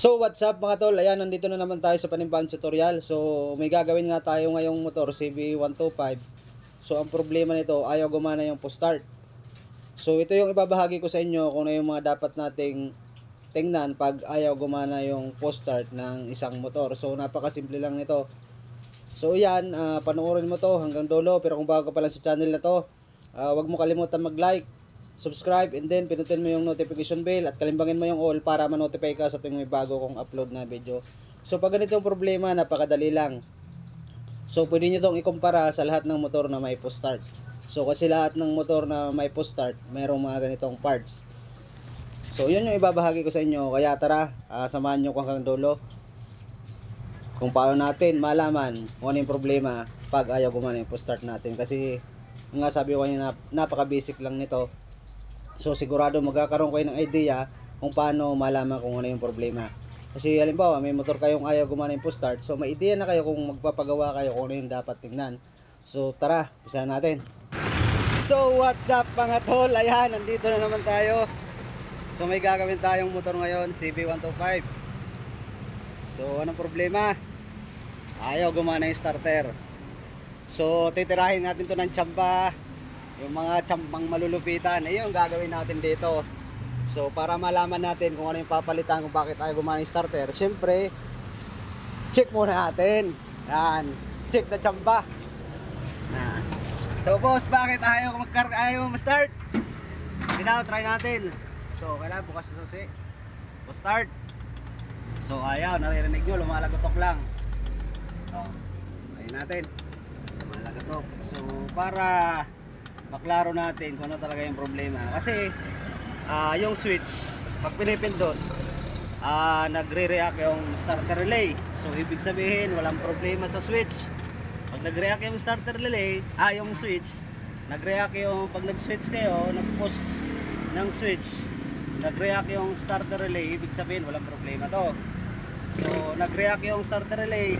So what's up mga tol, ayan nandito na naman tayo sa panibang tutorial. So may gagawin nga tayo ngayong motor CB125 So ang problema nito ayaw gumana yung push start So ito yung ibabahagi ko sa inyo kung ano yung mga dapat nating tingnan pag ayaw gumana yung push start ng isang motor. So napakasimple lang nito. So yan, ah, panoorin mo to hanggang dulo. Pero kung bago pa lang sa channel na to ah, Huwag mo kalimutan mag-like subscribe and then pinutin mo yung notification bell at kalimbangin mo yung all para ma-notify ka sa tuwing may bago kong upload na video. So pag ganito yung problema, napakadali lang. So pwede nyo itong ikumpara sa lahat ng motor na may push start. So kasi lahat ng motor na may push start, mayroong mga ganitong parts. So yun yung ibabahagi ko sa inyo. Kaya tara, ah, samahan nyo ko hanggang dulo. Kung paano natin malaman kung ano yung problema pag ayaw gumana yung push start natin. Kasi nga sabi ko kanina, napaka-basic lang nito. So sigurado magkakaroon kayo ng idea kung paano malaman kung ano yung problema. Kasi halimbawa may motor kayong ayaw gumana yung start, so may idea na kayo kung magpapagawa kayo kung ano yung dapat tingnan. So tara, isa natin. So what's up mga tol? Ayan, nandito na naman tayo. So may gagawin tayong motor ngayon, CB125. So anong problema? Ayaw gumana yung starter. So titirahin natin to ng tsamba yung mga tsambang malulupitan, eh yung gagawin natin dito. So, para malaman natin kung ano yung papalitan, kung bakit ayaw gumana yung starter, syempre, check muna natin. Yan, check na tsamba. Yan. So, boss, bakit ayaw magkar ayaw? Sige na, try natin. So, kailangan bukas yung susi. O start. So, ayaw, naririnig nyo, lumalagotok lang. So, ayun natin. Lumalagotok. So, para maklaro natin kung ano talaga yung problema. Kasi ah yung switch, pag pinipindot, ah nagre-react yung starter relay. So ibig sabihin, walang problema sa switch. Pag nag-react yung starter relay, ah yung switch, nag-react yung pag nag-switch kayo, nag-push ng switch, nag-react yung starter relay, ibig sabihin walang problema to. So nag-react yung starter relay,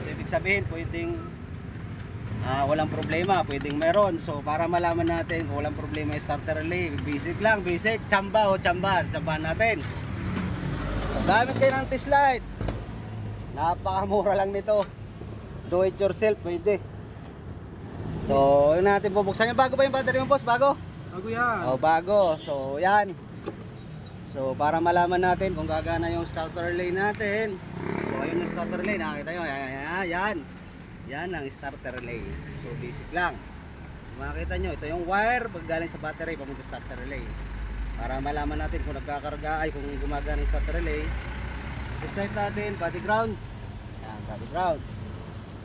so ibig sabihin pwedeng Ah, walang problema, pwedeng meron. So, para malaman natin kung walang problema yung starter relay, basic lang, basic, tsamba o tsamba, tsambahan natin. So, gamit kayo ng T-Slide. Napakamura lang nito. Do it yourself, pwede. So, yun natin bubuksan yung bago ba yung battery mo, boss? Bago? Bago yan. Oh, bago. So, yan. So, para malaman natin kung gagana yung starter relay natin. So, ayun yung starter relay. Nakakita nyo. Yan, yan, yan. Yan ang starter relay. So, basic lang. So, makikita nyo, ito yung wire pag galing sa battery pamunta sa starter relay. Para malaman natin kung nagkakarga ay kung gumagana yung starter relay. Decide natin, body ground. Yan, body ground.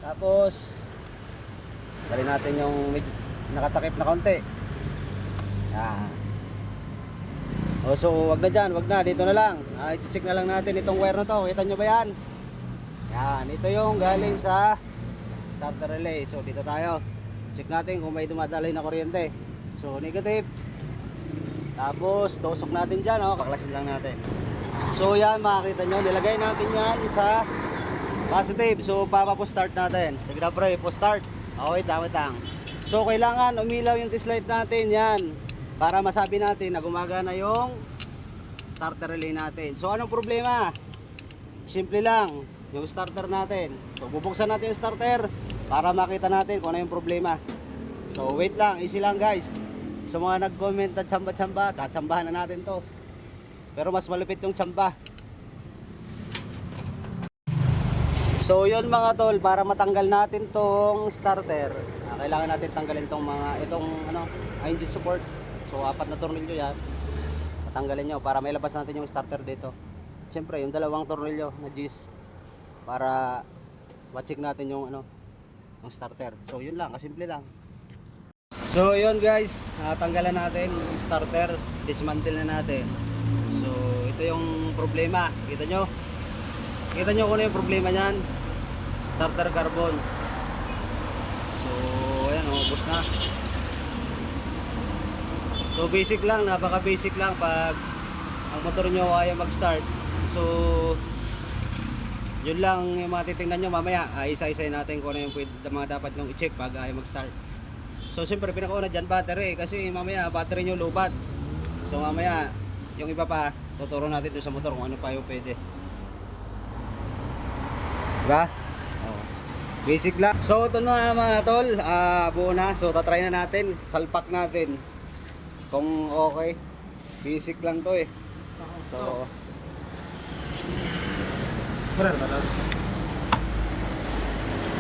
Tapos, dali natin yung medyo nakatakip na konti. Yan. O, so, wag na dyan, wag na, dito na lang. Ah, i-check na lang natin itong wire na to. Kita nyo ba yan? Yan, ito yung galing sa starter relay. So dito tayo. Check natin kung may dumadaloy na kuryente. So negative. Tapos tusok natin dyan. Oh. Kaklasin lang natin. So yan makikita nyo. Nilagay natin yan sa positive. So papapo start natin. Sige na pre, po start. Wait lang, wait lang. So kailangan umilaw yung T-slide natin. Yan. Para masabi natin na gumagana yung starter relay natin. So anong problema? Simple lang yung starter natin. So bubuksan natin yung starter para makita natin kung ano yung problema. So wait lang, easy lang guys. Sa mga nag-comment na tsamba-tsamba, tatsambahan na natin to. Pero mas malupit yung tsamba. So yun mga tol, para matanggal natin tong starter, ah, kailangan natin tanggalin tong mga, itong ano, engine support. So apat na tornilyo yan. Patanggalin nyo para may labas natin yung starter dito. Siyempre, yung dalawang tornilyo na G's para ma-check natin yung ano yung starter. So yun lang, kasimple lang. So yun guys, ah, tanggalan natin yung starter, dismantle na natin. So ito yung problema, kita nyo? Kita nyo kung ano yung problema niyan? Starter carbon. So ayan, ubos na. So basic lang, napaka basic lang pag ang motor nyo ayaw mag-start. So yun lang yung mga titingnan nyo mamaya. Ah, isa-isa natin kung ano yung pwede, mga dapat nyo i-check pag ayaw mag-start. So siyempre pinakauna dyan battery kasi mamaya battery nyo lubat. So mamaya yung iba pa tuturo natin doon sa motor kung ano pa yung pwede. Diba? Oo. Basic lang. So ito na mga tol, ah buo na. So tatry na natin, salpak natin. Kung okay. Basic lang to eh. So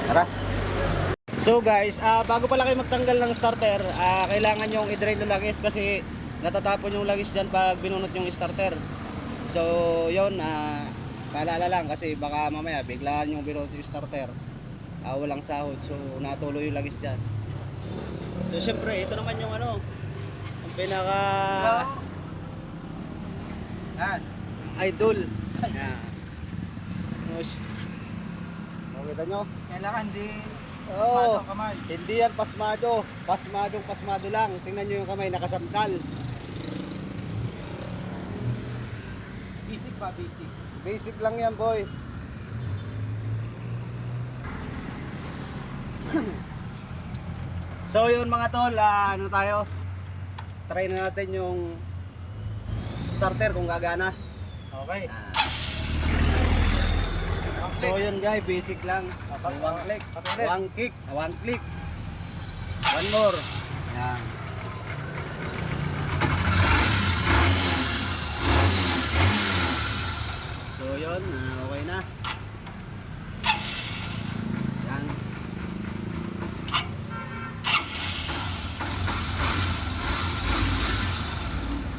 Tara. So guys, ah bago pala kayo magtanggal ng starter, ah kailangan yung i-drain yung langis kasi natatapon yung langis dyan pag binunot yung starter. So yon ah paalala lang kasi baka mamaya biglaan yung binunot yung starter. Ah walang sahod so natuloy yung langis dyan. So syempre ito naman yung ano, ang pinaka Yan. idol. Yan. Push. Makita nyo? Kailangan di pasmado kamay. Hindi yan pasmado. Pasmadong pasmado lang. Tingnan nyo yung kamay, nakasandal. Basic pa, basic. Basic lang yan, boy. so yun mga tol, ah, ano tayo? Try na natin yung starter kung gagana. Okay. Ah. So yun guys, basic lang. One click, one kick, ah, one click. One more. Yan. So yun, ah, okay na. Yan.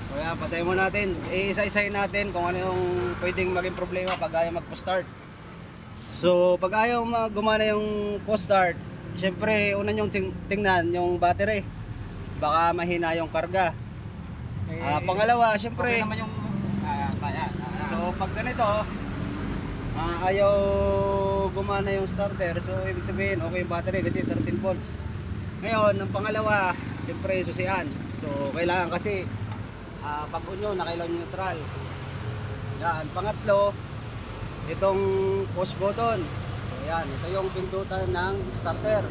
So yan, patay mo natin. Iisa-isahin natin kung ano yung pwedeng maging problema pag ayaw mag-start. So pag ayaw gumana yung post-start, syempre una yung ting- tingnan yung battery. Baka mahina yung karga. Eh, Ah, pangalawa, okay syempre, naman yung ah, kaya. Ah, So pag ganito, ah, ayaw gumana yung starter, so ibig sabihin okay yung battery kasi 13 volts. Ngayon, ang pangalawa, siyempre susian. So kailangan kasi ah, pag unyo, nakailan neutral. Yan, pangatlo, itong push button. So yan, ito yung pindutan ng starter.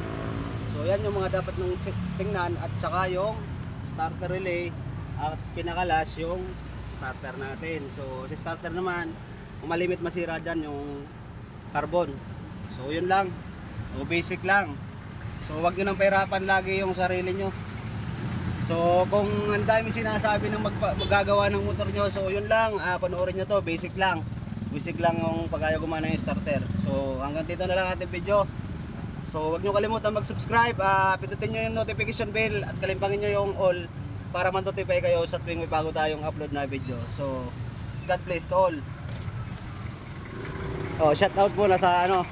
So yan yung mga dapat check- tingnan at saka yung starter relay at pinakalas yung starter natin. So sa starter naman, kung malimit masira dyan yung carbon. So yun lang. O basic lang. So wag nyo nang pahirapan lagi yung sarili nyo. So kung ang dami sinasabi ng magpa- magagawa ng motor nyo, so yun lang, ah, panoorin nyo to, basic lang. Basic lang yung pag ayaw gumana yung starter. So hanggang dito na lang ating video. So wag nyo kalimutan mag-subscribe, ah, pindutin nyo yung notification bell at kalimpangin nyo yung all para man-notify kayo sa tuwing may bago tayong upload na video. So God bless to all. Oh, shout out muna sa ano,